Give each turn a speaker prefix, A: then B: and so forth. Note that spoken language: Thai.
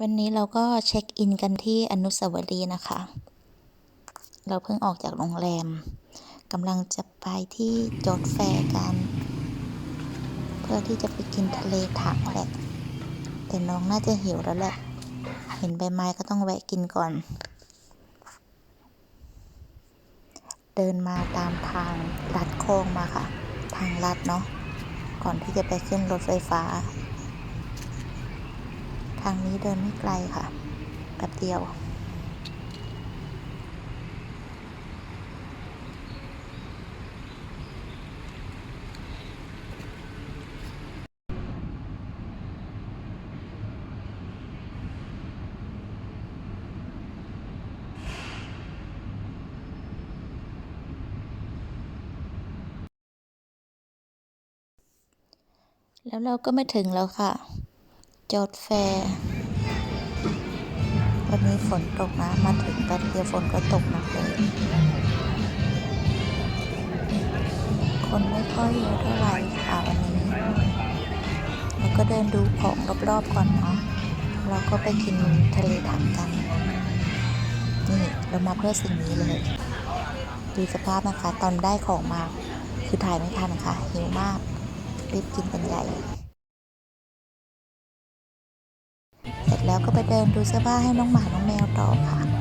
A: วันนี้เราก็เช็คอินกันที่อนุสาวรีย์นะคะ เราเพิ่งออกจากโรงแรมกำลังจะไปที่จอดแฟร์กัน เพื่อที่จะไปกินทะเลถังแหละแต่น้องน่าจะหิวแล้วแหละ เห็นใบไม้ก็ต้องแวะกินก่อน เดินมาตามทางลัดโค้งมาค่ะ ทางลัดเนาะก่อนที่จะไปขึ้นรถไฟฟ้า ทางนี้เดินไม่ไกลค่ะแป๊บเดียว แล้วเราก็มาถึงแล้วค่ะ จอดแฟร์วันนี้ฝนตกนะ มาถึงแป๊บเดียวฝนก็ตกหนักเลย คนไม่ค่อยเยอะเท่าไหร่ค่ะวันนี้ แล้วก็เดินดูของรอบๆก่อนเนาะเราก็ไปกินทะเลถังกัน นี่เรามาเพื่อสิ่งนี้เลย ดูสภาพนะคะ ตอนได้ของมา คือถ่ายไม่ทันค่ะหิวมาก รีบกินกันใหญ่ แล้วก็ไปเดินดูเสื้อผ้าให้น้องหมาน้องแมวต่อค่ะ